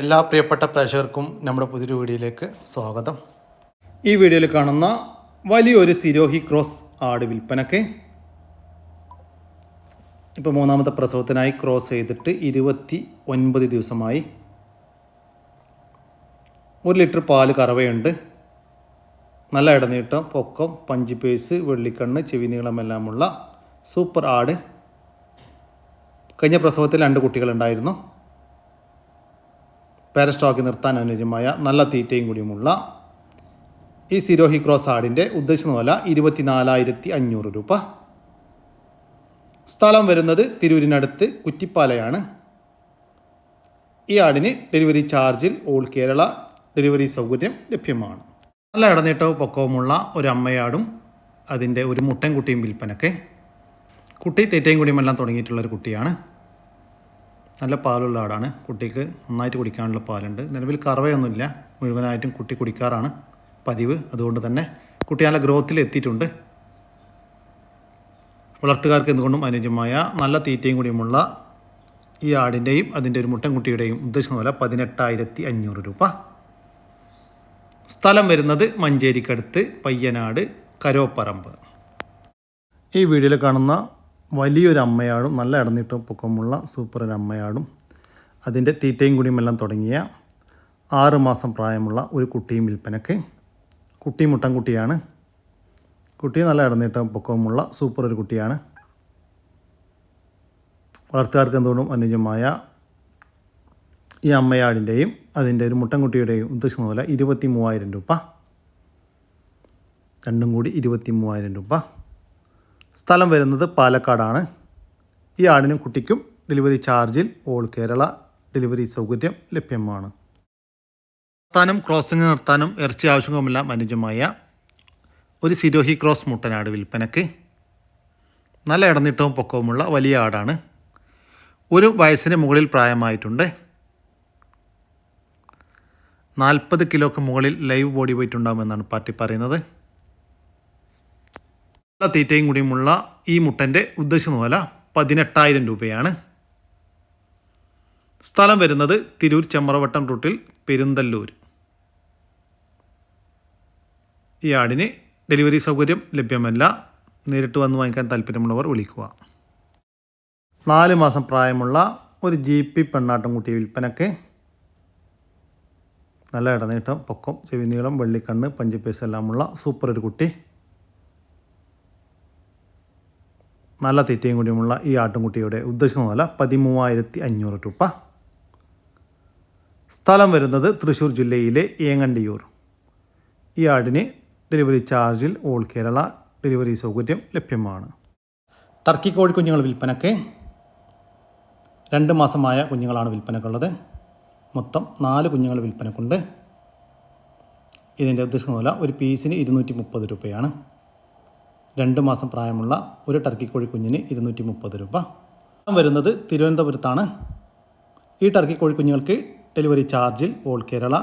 എല്ലാ പ്രിയപ്പെട്ട പ്രേക്ഷകർക്കും നമ്മുടെ പുതിയൊരു വീഡിയോയിലേക്ക് സ്വാഗതം. ഈ വീഡിയോയിൽ കാണുന്ന വലിയൊരു സിരോഹി ക്രോസ് ആട് വിൽപ്പനക്ക് ഇപ്പോൾ മൂന്നാമത്തെ പ്രസവത്തിനായി ക്രോസ് ചെയ്തിട്ട് ഇരുപത്തി ഒൻപത് ദിവസമായി. ഒരു ലിറ്റർ പാൽ കറവയുണ്ട്. നല്ല ഇടനീട്ടം പൊക്കം പഞ്ചിപ്പേസ് വെള്ളിക്കണ്ണ് ചെവി നീളമെല്ലാമുള്ള സൂപ്പർ ആട്. കഴിഞ്ഞ പ്രസവത്തിൽ രണ്ട് കുട്ടികളുണ്ടായിരുന്നു. പാരസ്റ്റോക്ക് നിർത്താൻ അനുയോജ്യമായ നല്ല തീറ്റയും കൂടിയുമുള്ള ഈ സിരോഹി ക്രോസ് ആടിന്റെ ഉദ്ദേശിക്കുന്ന വില ഇരുപത്തിനാലായിരത്തി അഞ്ഞൂറ് രൂപ. സ്ഥലം വരുന്നത് തിരൂരിനടുത്ത് കുറ്റിപ്പാലയാണ്. ഈ ആടിന് ഡെലിവറി ചാർജിൽ ഓൾ കേരള ഡെലിവറി സൗകര്യം ലഭ്യമാണ്. നല്ല ഇടനീട്ടവും പൊക്കവുമുള്ള ഒരു അമ്മയാടും അതിന്റെ ഒരു മുട്ടൻ കുട്ടിയും വിൽപ്പനക്ക്. കുട്ടി തീറ്റയും കുടിയുമെല്ലാം തുടങ്ങിയിട്ടുള്ളൊരു കുട്ടിയാണ്. നല്ല പാലുള്ള ആടാണ്. കുട്ടിക്ക് നന്നായിട്ട് കുടിക്കാനുള്ള പാലുണ്ട്. നിലവിൽ കറവയൊന്നുമില്ല. മുഴുവനായിട്ടും കുട്ടി കുടിക്കാറാണ് പതിവ്. അതുകൊണ്ട് തന്നെ കുട്ടി നല്ല ഗ്രോത്തിൽ എത്തിയിട്ടുണ്ട്. വളർത്തുകാർക്ക് എന്തുകൊണ്ടും അനുയോജ്യമായ നല്ല തീറ്റയും കൂടിയുമുള്ള ഈ ആടിന്റെയും അതിന്റെ ഒരു മുട്ടൻകുട്ടിയുടെയും ഉദ്ദേശിക്കുന്ന പോലെ പതിനെട്ടായിരത്തി അഞ്ഞൂറ് രൂപ. സ്ഥലം വരുന്നത് മഞ്ചേരിക്കടുത്ത് പയ്യനാട് കരോപ്പറമ്പ്. ഈ വീഡിയോയിൽ കാണുന്ന വലിയൊരു അമ്മയാടും നല്ല ഇടനീട്ടം പൊക്കമുള്ള സൂപ്പർ ഒരു അമ്മയാടും അതിന്റെ തീറ്റയും കുടിയുമെല്ലാം തുടങ്ങിയ ആറ് മാസം പ്രായമുള്ള ഒരു കുട്ടിയും വിൽപ്പനക്ക്. കുട്ടി കുട്ടിയാണ്. കുട്ടി നല്ല ഇടനീട്ടം പൊക്കവുമുള്ള സൂപ്പർ ഒരു കുട്ടിയാണ്. വളർത്തുകാർക്ക് എന്തുകൊണ്ടും അനുയോജ്യമായ ഈ അമ്മയാടിന്റെയും അതിന്റെ ഒരു മുട്ടൻകുട്ടിയുടെയും ഉദ്ദേശിക്കുന്ന പോലെ ഇരുപത്തി മൂവായിരം രൂപ. രണ്ടും കൂടി ഇരുപത്തി മൂവായിരം രൂപ. സ്ഥലം വരുന്നത് പാലക്കാടാണ്. ഈ ആടിനും കുട്ടിക്കും ഡെലിവറി ചാർജിൽ ഓൾ കേരള ഡെലിവറി സൗകര്യം ലഭ്യമാണ്. നിർത്താനും ക്രോസിംഗ് നിർത്താനും ഇറച്ചി ആവശ്യവുമെല്ലാം അനുജമായ ഒരു സിരോഹി ക്രോസ് മുട്ടനാട് വിൽപ്പനക്ക്. നല്ല ഇടനീട്ടവും പൊക്കവുമുള്ള വലിയ ആടാണ്. ഒരു വയസ്സിന് മുകളിൽ പ്രായമായിട്ടുണ്ട്. നാൽപ്പത് കിലോക്ക് മുകളിൽ ലൈവ് ബോഡി വെയിറ്റ് ഉണ്ടാകുമെന്നാണ് പാർട്ടി പറയുന്നത്. നല്ല തീറ്റയും കൂടിയുമുള്ള ഈ മുട്ടന്റെ ഉദ്ദേശിക്കുന്ന വില പതിനെട്ടായിരം രൂപയാണ്. സ്ഥലം വരുന്നത് തിരൂർ ചെമ്മറവട്ടം റൂട്ടിൽ പെരുന്തല്ലൂർ. ഈ ആടിന് ഡെലിവറി സൗകര്യം ലഭ്യമല്ല. നേരിട്ട് വന്ന് വാങ്ങിക്കാൻ താല്പര്യമുള്ളവർ വിളിക്കുക. നാല് മാസം പ്രായമുള്ള ഒരു ജി പി പെണ്ണാട്ടുംകുട്ടി വിൽപ്പനക്ക് നല്ല ഇടനീട്ടം പൊക്കം ചെവി നീളം വെള്ളിക്കണ്ണ് പഞ്ചിപ്പേസ് എല്ലാമുള്ള സൂപ്പർ ഒരു കുട്ടി. നല്ല തീറ്റയും കൂടിയുമുള്ള ഈ ആട്ടുംകുട്ടിയുടെ ഉദ്ദേശിക്കുന്ന വില പതിമൂവായിരത്തി അഞ്ഞൂറ് രൂപ. സ്ഥലം വരുന്നത് തൃശ്ശൂർ ജില്ലയിലെ ഏങ്ങണ്ടിയൂർ. ഈ ആടിന് ഡെലിവറി ചാർജിൽ ഓൾ കേരള ഡെലിവറി സൗകര്യം ലഭ്യമാണ്. ടർക്കി കോഴി കുഞ്ഞുങ്ങൾ വിൽപ്പനക്ക് രണ്ട് മാസമായ കുഞ്ഞുങ്ങളാണ് വിൽപ്പനക്കുള്ളത്. മൊത്തം നാല് കുഞ്ഞുങ്ങൾ വിൽപ്പനക്കുണ്ട്. ഇതിന്റെ ഉദ്ദേശം വില ഒരു പീസിന് ഇരുന്നൂറ്റി മുപ്പത് രൂപയാണ്. രണ്ട് മാസം പ്രായമുള്ള ഒരു ടർക്കി കോഴി കുഞ്ഞിന് ഇരുന്നൂറ്റി മുപ്പത് രൂപ വരുന്നത് തിരുവനന്തപുരത്താണ്. ഈ ടർക്കി കോഴി കുഞ്ഞുങ്ങൾക്ക് ഡെലിവറി ചാർജിൽ ഓൾ കേരള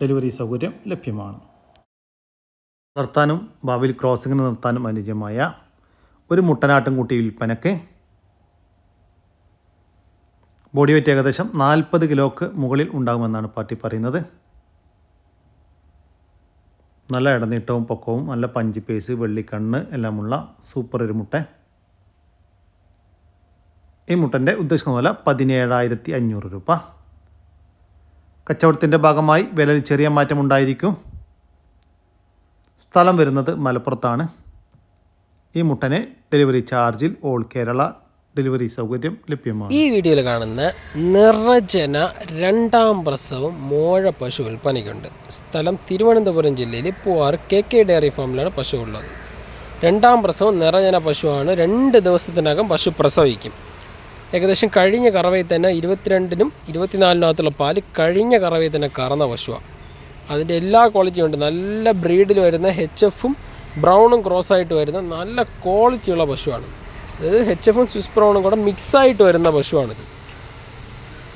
ഡെലിവറി സൗകര്യം ലഭ്യമാണ്. നിർത്താനും ഭാവിയിൽ ക്രോസിങ്ങിന് നിർത്താനും അനുയോജ്യമായ ഒരു മുട്ടനാട്ടും കുട്ടി വിൽപ്പനക്ക് ബോഡി വെയിറ്റ് ഏകദേശം നാൽപ്പത് കിലോക്ക് മുകളിൽ ഉണ്ടാകുമെന്നാണ് പാർട്ടി പറയുന്നത്. നല്ല ഇടനീട്ടവും പൊക്കവും നല്ല പഞ്ചിപ്പേസ് വെള്ളിക്കണ്ണ് എല്ലാമുള്ള സൂപ്പർ ഒരു മുട്ട. ഈ മുട്ടന്റെ ഉദ്ദേശിക്കുന്ന വില പതിനേഴായിരത്തി അഞ്ഞൂറ് രൂപ. കച്ചവടത്തിന്റെ ഭാഗമായി വിലയിൽ ചെറിയ മാറ്റമുണ്ടായിരിക്കും സ്ഥലം വരുന്നത് മലപ്പുറത്താണ്. ഈ മുട്ടനെ ഡെലിവറി ചാർജിൽ ഓൾ കേരള ഡെലിവറി സൗകര്യം ലഭ്യമാണ്. ഈ വീഡിയോയിൽ കാണുന്ന നിറജന രണ്ടാം പ്രസവം മോഴ പശു വിൽപ്പനയ്ക്കുണ്ട്. സ്ഥലം തിരുവനന്തപുരം ജില്ലയിൽ പൂവാർ കെ കെ ഡയറി ഫാമിലാണ് പശു ഉള്ളത്. രണ്ടാം പ്രസവം നിറജന പശുവാണ്. രണ്ട് ദിവസത്തിനകം പശു പ്രസവിക്കും. ഏകദേശം കഴിഞ്ഞ കറവയിൽ തന്നെ ഇരുപത്തിരണ്ടിനും ഇരുപത്തിനാലിനകത്തുള്ള പാൽ കഴിഞ്ഞ കറവയിൽ തന്നെ കറന്ന പശുവാണ് അതിന്റെ എല്ലാ ക്വാളിറ്റിയും ഉണ്ട്. നല്ല ബ്രീഡിൽ വരുന്ന എച്ച് എഫും ബ്രൗണും ക്രോസ് ആയിട്ട് വരുന്ന നല്ല ക്വാളിറ്റിയുള്ള പശുവാണ്. അതായത് എച്ച് എഫും സ്വിസ് പ്രോണും കൂടെ മിക്സായിട്ട് വരുന്ന പശുവാണിത്.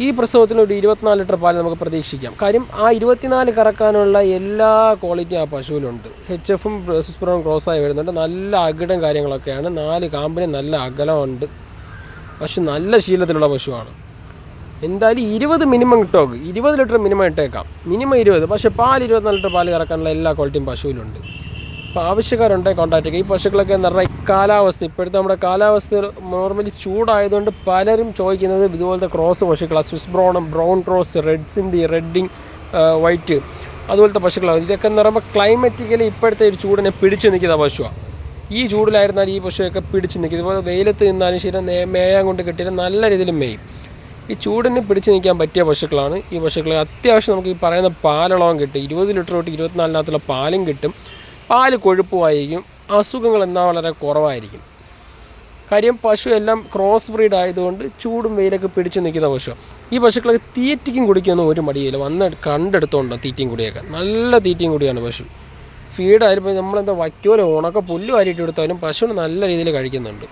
ഈ പ്രസവത്തിന് ഒരു ഇരുപത്തിനാല് ലിറ്റർ പാൽ നമുക്ക് പ്രതീക്ഷിക്കാം. കാര്യം ആ ഇരുപത്തിനാല് കറക്കാനുള്ള എല്ലാ ക്വാളിറ്റിയും ആ പശുവിലുണ്ട്. എച്ച് എഫും സ്വിസ് പ്രോണും ക്രോസ് ആയി വരുന്നുണ്ട്. നല്ല അകിടം കാര്യങ്ങളൊക്കെയാണ്. നാല് കാമ്പിന് നല്ല അകലമുണ്ട്. പശു നല്ല ശീലത്തിലുള്ള പശുവാണ്. എന്തായാലും ഇരുപത് മിനിമം കിട്ടുമോ ഇരുപത് ലിറ്റർ മിനിമം ഇട്ടേക്കാം. മിനിമം ഇരുപത്. പക്ഷേ പാൽ ഇരുപത്തിനാല് ലിറ്റർ പാൽ കറക്കാനുള്ള എല്ലാ ക്വാളിറ്റിയും പശുവിലുണ്ട്. അപ്പോൾ ആവശ്യക്കാരുണ്ടെങ്കിൽ കോൺടാക്ട് ചെയ്യുക ഈ പശുക്കളൊക്കെ എന്ന് പറഞ്ഞാൽ കാലാവസ്ഥ ഇപ്പോഴത്തെ നമ്മുടെ കാലാവസ്ഥ നോർമലി ചൂടായതുകൊണ്ട് പലരും ചോദിക്കുന്നത് ഇതുപോലത്തെ ക്രോസ് പശുക്കളാണ് സ്വിസ് ബ്രൗണും ബ്രൗൺ ക്രോസ് റെഡ് സിന്ധി റെഡിങ് വൈറ്റ് അതുപോലത്തെ പശുക്കളാണ് ഇതൊക്കെ എന്ന് പറയുമ്പോൾ ക്ലൈമറ്റിക്കലി ഇപ്പോഴത്തെ ഒരു ചൂടിനെ പിടിച്ച് നിൽക്കുന്ന പശുവാണ് ഈ ചൂടിലായിരുന്നാൽ ഈ പശുവൊക്കെ പിടിച്ച് നിൽക്കും. ഇതുപോലെ വെയിലത്ത് നിന്നാലും ശരി മേയാൻ കൊണ്ട് കിട്ടിയാലും നല്ല രീതിയിൽ മേയും. ഈ ചൂടിന് പിടിച്ച് നിൽക്കാൻ പറ്റിയ പശുക്കളാണ് ഈ പശുക്കൾ അത്യാവശ്യം നമുക്ക് ഈ പറയുന്ന പാലളവും കിട്ടും. ഇരുപത് ലിറ്റർ തൊട്ട് ഇരുപത്തിനാലിനകത്തുള്ള പാലും കിട്ടും. പാൽ കൊഴുപ്പുമായിരിക്കും അസുഖങ്ങൾ എന്നാൽ വളരെ കുറവായിരിക്കും. കാര്യം പശു എല്ലാം ക്രോസ് ബ്രീഡ് ആയതുകൊണ്ട് ചൂടും വെയിലൊക്കെ പിടിച്ച് നിൽക്കുന്ന പശു ഈ പശുക്കളൊക്കെ തീറ്റയ്ക്കും കുടിക്കൊന്നും ഒരു മടിയില്ല വന്ന് കണ്ടെടുത്തോണ്ടോ തീറ്റയും കുടിയൊക്കെ. നല്ല തീറ്റയും കുടിയാണ് പശു. ഇപ്പോൾ നമ്മളെന്താ വയ്ക്കോലോ? ഉണക്ക പുല്ല് വാരിയിട്ട് കൊടുത്താലും പശുവിന് നല്ല രീതിയിൽ കഴിക്കുന്നുണ്ട്.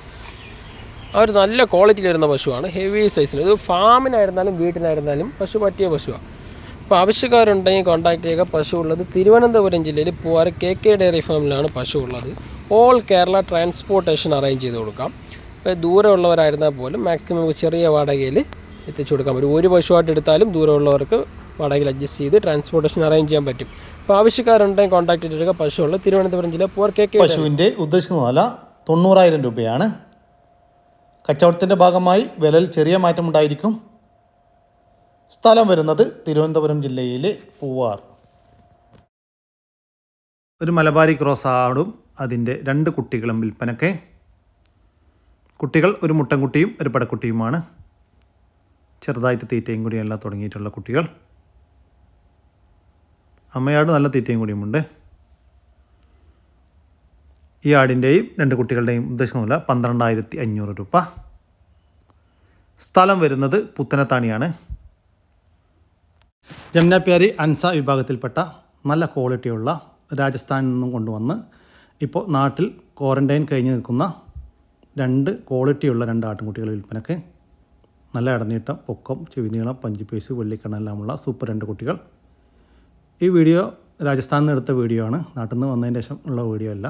ഒരു നല്ല ക്വാളിറ്റിയിൽ വരുന്ന പശുവാണ്. ഹെവി സൈസിൽ ഇത് ഫാമിനായിരുന്നാലും വീട്ടിലായിരുന്നാലും പശു പറ്റിയ പശുവാണ് അപ്പോൾ ആവശ്യക്കാരുണ്ടെങ്കിൽ കോൺടാക്ട് ചെയ്യുക. പശു ഉള്ളത് തിരുവനന്തപുരം ജില്ലയിൽ പൂവാർ കെ കെ ഡയറി ഫാമിലാണ് പശു ഉള്ളത്. ഓൾ കേരള ട്രാൻസ്പോർട്ടേഷൻ അറേഞ്ച് ചെയ്ത് കൊടുക്കാം. ഇപ്പോൾ ദൂരമുള്ളവരായിരുന്നാൽ പോലും മാക്സിമം ചെറിയ വാടകയിൽ എത്തിച്ചു കൊടുക്കാൻ പറ്റും. ഒരു പശുവായിട്ട് എടുത്താലും ദൂരെ ഉള്ളവർക്ക് വാടകയിൽ അഡ്ജസ്റ്റ് ചെയ്ത് ട്രാൻസ്പോർട്ടേഷൻ അറേഞ്ച് ചെയ്യാൻ പറ്റും. അപ്പോൾ ആവശ്യക്കാരുണ്ടെങ്കിൽ കോൺടാക്ട് ചെയ്തെടുക്കുക ഉള്ളത് തിരുവനന്തപുരം ജില്ല പൂവാർ കെ കെ പശുവിന്റെ ഉദ്ദേശിക്കുന്ന വില തൊണ്ണൂറായിരം രൂപയാണ്. കച്ചവടത്തിന്റെ ഭാഗമായി വിലയിൽ ചെറിയ മാറ്റമുണ്ടായിരിക്കും. സ്ഥലം വരുന്നത് തിരുവനന്തപുരം ജില്ലയിലെ പൂവാർ. ഒരു മലബാരി ക്രോസ് ആടും അതിന്റെ രണ്ട് കുട്ടികളും വിൽപ്പനക്കെ കുട്ടികൾ ഒരു മുട്ടൻകുട്ടിയും ഒരു പടക്കുട്ടിയുമാണ്. ചെറുതായിട്ട് തീറ്റയും കൂടിയല്ല തുടങ്ങിയിട്ടുള്ള കുട്ടികൾ. അമ്മയാട് നല്ല തീറ്റയും കൂടിയുമുണ്ട്. ഈ ആടിന്റെയും രണ്ട് കുട്ടികളുടെയും ഉദ്ദേശമില്ല പന്ത്രണ്ടായിരത്തി അഞ്ഞൂറ് രൂപ. സ്ഥലം വരുന്നത് പുത്തനത്താണിയാണ്. ജമുനാപ്യാരി അൻസ വിഭാഗത്തിൽപ്പെട്ട നല്ല ക്വാളിറ്റിയുള്ള രാജസ്ഥാനിൽ നിന്നും കൊണ്ടുവന്ന് ഇപ്പോൾ നാട്ടിൽ ക്വാറന്റൈൻ കഴിഞ്ഞ് നിൽക്കുന്ന രണ്ട് ക്വാളിറ്റിയുള്ള രണ്ട് ആട്ടിൻകുട്ടികൾ വിൽപ്പനക്ക് നല്ല ഇടനീട്ടം പൊക്കം ചെവിനീളം പഞ്ചിപ്പേസ് വെള്ളിക്കണ്ണെല്ലാമുള്ള സൂപ്പർ രണ്ട് കുട്ടികൾ. ഈ വീഡിയോ രാജസ്ഥാനിൽ നിന്ന് എടുത്ത വീഡിയോ ആണ്. നാട്ടിൽ നിന്ന് വന്നതിന് ശേഷം ഉള്ള വീഡിയോ അല്ല.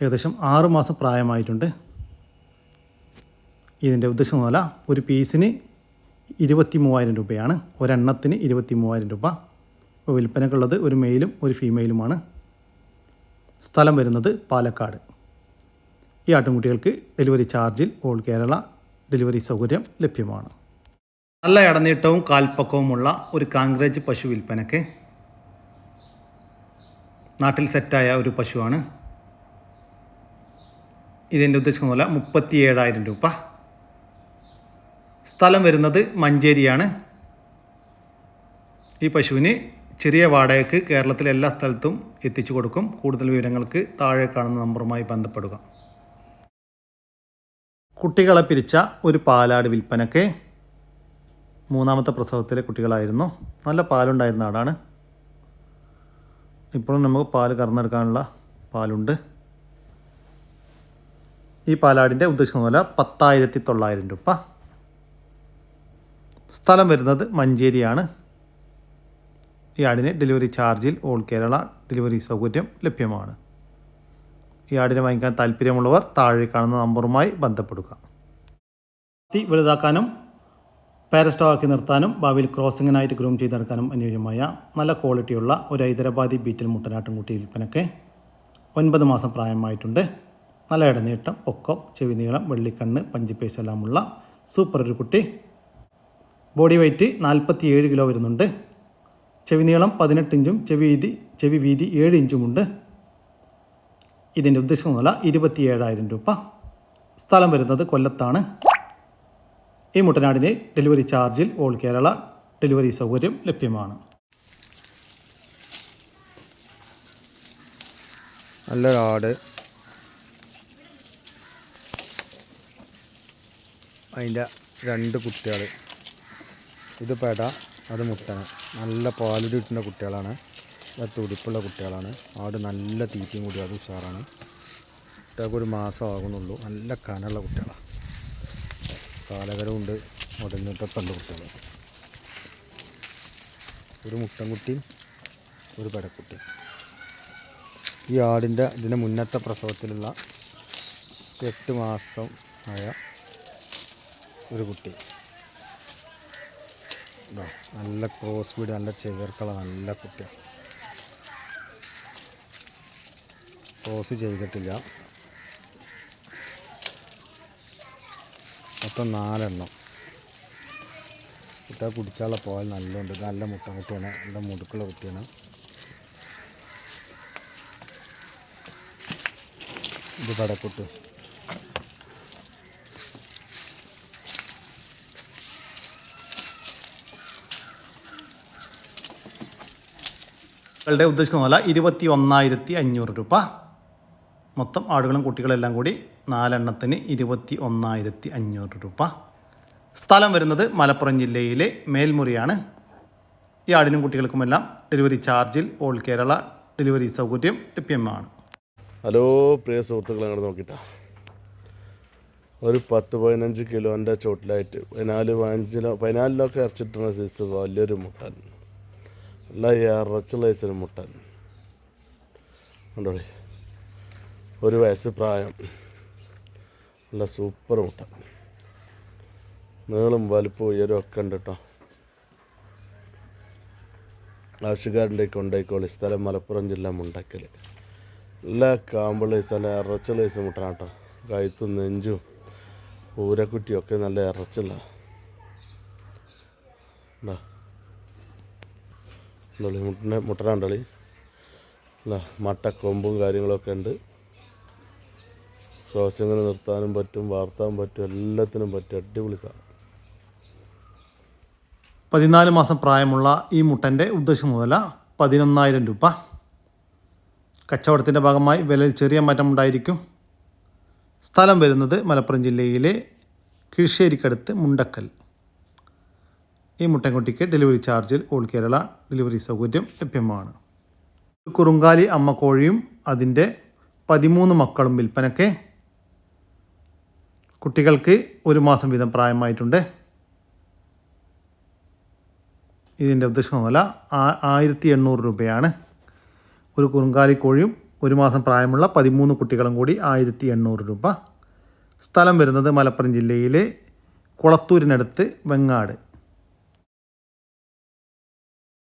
ഏകദേശം ആറ് മാസം പ്രായമായിട്ടുണ്ട്. ഇതിന്റെ ഉദ്ദേശം പോലെ ഒരു പീസിന് ഇരുപത്തി മൂവായിരം രൂപയാണ്. ഒരെണ്ണത്തിന് ഇരുപത്തി മൂവായിരം രൂപ. വിൽപ്പനക്കുള്ളത് ഒരു മെയിലും ഒരു ഫീമെയിലുമാണ്. സ്ഥലം വരുന്നത് പാലക്കാട്. ഈ ആട്ടിൻകുട്ടികൾക്ക് ഡെലിവറി ചാർജിൽ ഓൾ കേരള ഡെലിവറി സൗകര്യം ലഭ്യമാണ്. നല്ല ഇടനീട്ടവും കാൽപ്പക്കവുമുള്ള ഒരു കാങ്ക്രേജ് പശു വിൽപ്പനക്ക് നാട്ടിൽ സെറ്റായ ഒരു പശുവാണ്. ഇതിന്റെ ഉദ്ദേശം പോലെ മുപ്പത്തി ഏഴായിരം രൂപ. സ്ഥലം വരുന്നത് മഞ്ചേരിയാണ്. ഈ പശുവിന് ചെറിയ വാടകയ്ക്ക് കേരളത്തിലെ എല്ലാ സ്ഥലത്തും എത്തിച്ചു കൊടുക്കും. കൂടുതൽ വിവരങ്ങൾക്ക് താഴെ കാണുന്ന നമ്പറുമായി ബന്ധപ്പെടുക. കുട്ടികളെ പിരിച്ച ഒരു പാലാട് വിൽപ്പനക്ക് മൂന്നാമത്തെ പ്രസവത്തിലെ കുട്ടികളായിരുന്നു. നല്ല പാലുണ്ടായിരുന്ന ആടാണ്. ഇപ്പോഴും നമുക്ക് പാൽ കറന്നെടുക്കാനുള്ള പാലുണ്ട്. ഈ പാലാടിന്റെ ഉദ്ദേശിക്കുന്ന പോലെ പത്തായിരത്തി തൊള്ളായിരം രൂപ. സ്ഥലം വരുന്നത് മഞ്ചേരിയാണ്. ഈ ഡെലിവറി ചാർജിൽ ഓൾ കേരള ഡെലിവറി സൗകര്യം ലഭ്യമാണ്. ഈ വാങ്ങിക്കാൻ താല്പര്യമുള്ളവർ താഴെ കാണുന്ന നമ്പറുമായി ബന്ധപ്പെടുക. തീ വലുതാക്കാനും പാരസ്റ്റോക്കി നിർത്താനും ഭാവിയിൽ ക്രോസിങ്ങിനായിട്ട് ഗ്രൂം ചെയ്ത് നടക്കാനും അനുയോജ്യമായ നല്ല ക്വാളിറ്റിയുള്ള ഒരു ഹൈദരാബാദി ബീറ്റൽ മുട്ടനാട്ടുംകുട്ടി വിൽപ്പനയ്ക്ക് ഒൻപത് മാസം പ്രായമായിട്ടുണ്ട്. നല്ല ഇടനീട്ടം പൊക്കം ചെവി നീളം വെള്ളിക്കണ്ണ് പഞ്ചിപ്പേസ് എല്ലാമുള്ള സൂപ്പർ ഒരു കുട്ടി. ബോഡി വെയ്റ്റ് നാൽപ്പത്തി ഏഴ് കിലോ വരുന്നുണ്ട്. ചെവി നീളം പതിനെട്ട് ഇഞ്ചും ചെവി വീതി ചെവി വീതി ഏഴ് ഇഞ്ചുമുണ്ട് ഇതിന്റെ ഉദ്ദേശം വില ഇരുപത്തി ഏഴായിരം രൂപ. സ്ഥലം വരുന്നത് കൊല്ലത്താണ്. ഈ മുട്ടനാടിന് ഡെലിവറി ചാർജിൽ ഓൾ കേരള ഡെലിവറി സൗകര്യം ലഭ്യമാണ്. നല്ല ആട് അതിന്റെ രണ്ട് കുട്ടികൾ ഇത് പെട അത് മുട്ടന നല്ല പാലുടി കിട്ടുന്ന കുട്ടികളാണ്. അത് തുടിപ്പുള്ള കുട്ടികളാണ്. ആട് നല്ല തീറ്റയും കൂടി അത് ഉഷാറാണ്. കുട്ടികൾക്ക് ഒരു മാസം ആകുന്നുള്ളൂ. നല്ല കനമുള്ള കുട്ടികളാണ് കാലകരമുണ്ട് മുടങ്ങിട്ടൊക്കെ ഉണ്ട് കുട്ടികൾ ഒരു മുട്ടൻകുട്ടിയും ഒരു പെടക്കുട്ടി ഈ ആടിന്റെ ഇതിന് മുന്നത്തെ പ്രസവത്തിലുള്ള എട്ട് മാസം ആയ ഒരു കുട്ടി. നല്ല ക്രോസ് വീട് നല്ല ചേർക്കള നല്ല കുട്ടിയാണ് ക്രോസ് ചെയ്തിട്ടില്ല. മൊത്തം നാലെണ്ണം. കുട്ടിയെ കുടിച്ചാളെ പോയാൽ നല്ലുണ്ട് നല്ല മുട്ട കുട്ടിയാണ് നല്ല മുടുക്കുള്ള കുട്ടിയാണ്. ഇത് പടക്കുട്ട്. കളുടെ ഉദ്ദേശിക്കുന്ന പോലെ ഇരുപത്തി ഒന്നായിരത്തി അഞ്ഞൂറ് രൂപ. മൊത്തം ആടുകളും കുട്ടികളെല്ലാം കൂടി നാലെണ്ണത്തിന് ഇരുപത്തി ഒന്നായിരത്തി അഞ്ഞൂറ് രൂപ. സ്ഥലം വരുന്നത് മലപ്പുറം ജില്ലയിലെ മേൽമുറിയാണ്. ഈ ആടിനും കുട്ടികൾക്കുമെല്ലാം ഡെലിവറി ചാർജിൽ ഓൾ കേരള ഡെലിവറി സൗകര്യം ലഭ്യമാണ്. ഹലോ പ്രിയ സുഹൃത്തുക്കളെ അങ്ങോട്ട് നോക്കിട്ടാ. ഒരു പത്ത് പതിനഞ്ച് കിലോന്റെ ചോട്ടിലായിട്ട് പതിനാല് പതിനഞ്ചിലോ പതിനാലിലൊക്കെ ഇറച്ചിട്ടുള്ള സൈസ് വലിയൊരു മുട്ടൻ നല്ല ഇറച്ചുള്ള സൈസിന് മുട്ടൻ. കണ്ടോളി ഒരു വയസ്സ് പ്രായം. നല്ല സൂപ്പർ മുട്ട നീളും വലുപ്പവും ഉയരും ഒക്കെ ഉണ്ട് കേട്ടോ ആവശ്യക്കാരുടെ ഉണ്ടായിക്കോളി സ്ഥലം മലപ്പുറം ജില്ല മുണ്ടക്കൽ എല്ലാ കാമ്പിളേസ് നല്ല ഇറച്ചുള്ള മുട്ടനാട്ടോ കഴുത്തും നെഞ്ചും പൂരക്കുറ്റിയും ഒക്കെ നല്ല ഇറച്ചുള്ള മുട്ടനെ മുട്ടനാണ്ടളി അല്ല മട്ടക്കൊമ്പും കാര്യങ്ങളൊക്കെ ഉണ്ട്. ശ്വാസങ്ങൾ നിർത്താനും പറ്റും വാർത്താൻ പറ്റും എല്ലാത്തിനും പറ്റും. അടിപൊളി സാധനം. പതിനാല് മാസം പ്രായമുള്ള ഈ മുട്ടന്റെ ഉദ്ദേശം മുതല പതിനൊന്നായിരം രൂപ. കച്ചവടത്തിന്റെ ഭാഗമായി വിലയിൽ ചെറിയ മാറ്റം ഉണ്ടായിരിക്കും. സ്ഥലം വരുന്നത് മലപ്പുറം ജില്ലയിലെ കീഴ്ശ്ശേരിക്കടുത്ത് മുണ്ടക്കൽ. ഈ മുട്ടൻകുട്ടിക്ക് ഡെലിവറി ചാർജിൽ ഓൾ കേരള ഡെലിവറി സൗകര്യം ലഭ്യമാണ്. കുറുങ്കാലി അമ്മ കോഴിയും അതിന്റെ പതിമൂന്ന് മക്കളും വിൽപ്പനയ്ക്ക് കുട്ടികൾക്ക് ഒരു മാസം വീതം പ്രായമായിട്ടുണ്ട്. ഇതിന്റെ ഉദ്ദേശം വില ആയിരത്തി എണ്ണൂറ് രൂപയാണ്. ഒരു കുറുങ്കാലി കോഴിയും ഒരു മാസം പ്രായമുള്ള പതിമൂന്ന് കുട്ടികളും കൂടി ആയിരത്തി എണ്ണൂറ് രൂപ. സ്ഥലം വരുന്നത് മലപ്പുറം ജില്ലയിലെ കുളത്തൂരിനടുത്ത് വെങ്ങാട്.